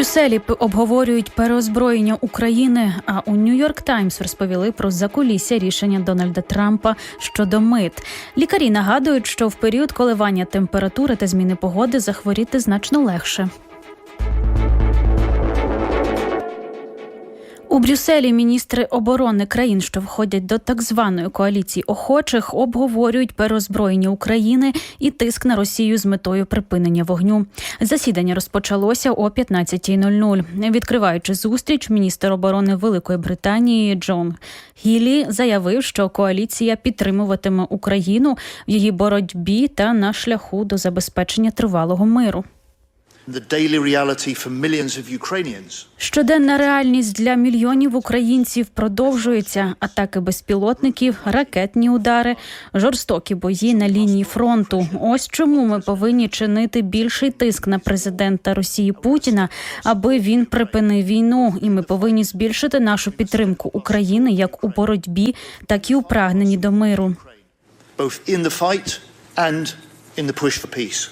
Брюсселі обговорюють переозброєння України. А у Нью-Йорк Таймс розповіли про закулісся рішення Дональда Трампа щодо мит. Лікарі нагадують, що в період коливання температури та зміни погоди захворіти значно легше. У Брюсселі міністри оборони країн, що входять до так званої коаліції охочих, обговорюють переозброєння України і тиск на Росію з метою припинення вогню. Засідання розпочалося о 15.00. Відкриваючи зустріч, міністр оборони Великої Британії Джон Гілі заявив, що коаліція підтримуватиме Україну в її боротьбі та на шляху до забезпечення тривалого миру. Щоденна реальність для мільйонів українців продовжується. Атаки безпілотників, ракетні удари, жорстокі бої на лінії фронту. Ось чому ми повинні чинити більший тиск на президента Росії Путіна, аби він припинив війну. І ми повинні збільшити нашу підтримку України як у боротьбі, так і у прагненні до миру. both in the fight and in the push for peace.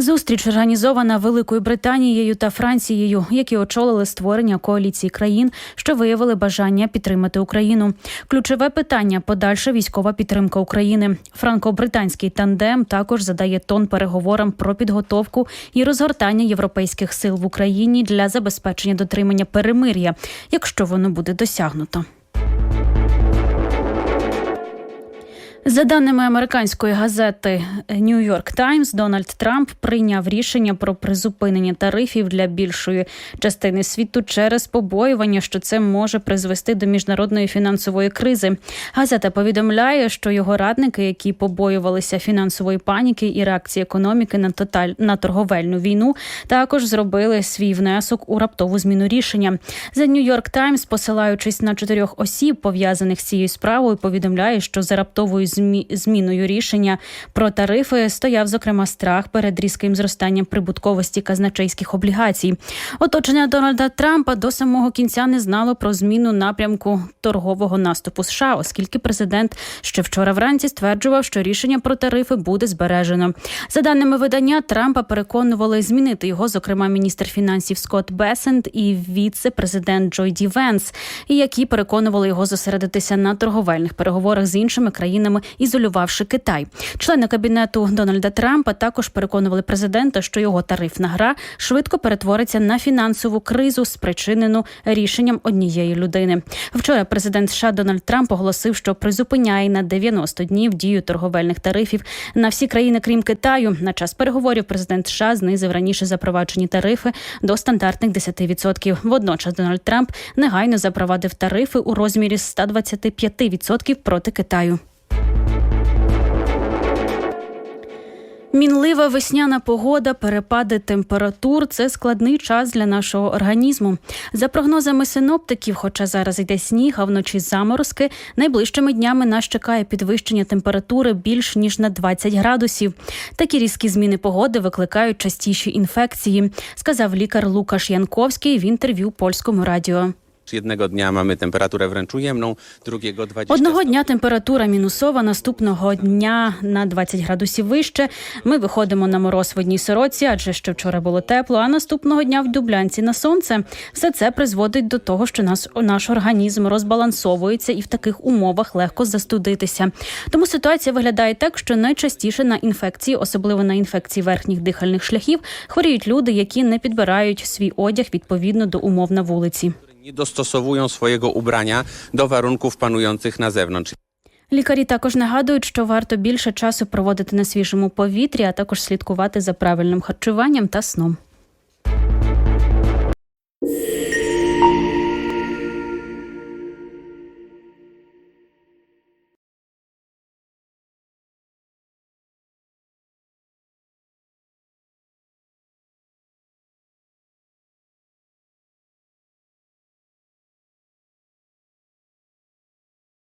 Зустріч організована Великою Британією та Францією, які очолили створення коаліції країн, що виявили бажання підтримати Україну. Ключове питання подальша військова підтримка України. Франко-британський тандем також задає тон переговорам про підготовку і розгортання європейських сил в Україні для забезпечення дотримання перемир'я, якщо воно буде досягнуто. За даними американської газети New York Times, Дональд Трамп прийняв рішення про призупинення тарифів для більшої частини світу через побоювання, що це може призвести до міжнародної фінансової кризи. Газета повідомляє, що його радники, які побоювалися фінансової паніки і реакції економіки на тоталь на торговельну війну, також зробили свій внесок у раптову зміну рішення. За New York Times, посилаючись на чотирьох осіб, пов'язаних з цією справою, повідомляє, що за раптовою зміною рішення про тарифи стояв зокрема страх перед різким зростанням прибутковості казначейських облігацій. Оточення Дональда Трампа до самого кінця не знало про зміну напрямку торгового наступу США, оскільки президент ще вчора вранці стверджував, що рішення про тарифи буде збережено. За даними видання, Трампа переконували змінити його, зокрема, міністр фінансів Скотт Бесент і віце-президент Джой Ді Венс, які переконували його зосередитися на торговельних переговорах з іншими країнами, ізолювавши Китай. Члени кабінету Дональда Трампа також переконували президента, що його тарифна гра швидко перетвориться на фінансову кризу, спричинену рішенням однієї людини. Вчора президент США Дональд Трамп оголосив, що призупиняє на 90 днів дію торговельних тарифів на всі країни, крім Китаю. На час переговорів президент США знизив раніше запроваджені тарифи до стандартних 10%. Водночас Дональд Трамп негайно запровадив тарифи у розмірі 125% проти Китаю. Мінлива весняна погода, перепади температур це складний час для нашого організму. За прогнозами синоптиків, хоча зараз йде сніг, а вночі заморозки, найближчими днями нас чекає підвищення температури більш ніж на 20 градусів. Такі різкі зміни погоди викликають частіші інфекції, сказав лікар Лукаш Янковський в інтерв'ю польському радіо. Jednego dnia mamy temperaturę wręcz ujemną, drugiego 20 Одного дня температура мінусова, наступного дня на 20 градусів вище. Ми виходимо на мороз в одній сороці, адже ще вчора було тепло. А наступного дня в Дублянці на сонце. Все це призводить до того, що нас наш організм розбалансовується і в таких умовах легко застудитися. Тому ситуація виглядає так, що найчастіше на інфекції, особливо на інфекції верхніх дихальних шляхів, хворіють люди, які не підбирають свій одяг відповідно до умов на вулиці. Nie dostosowują swojego ubrania do warunków panujących na zewnątrz. Лікарі також нагадують, що варто більше часу проводити на свіжому повітрі, а також слідкувати за правильним харчуванням та сном.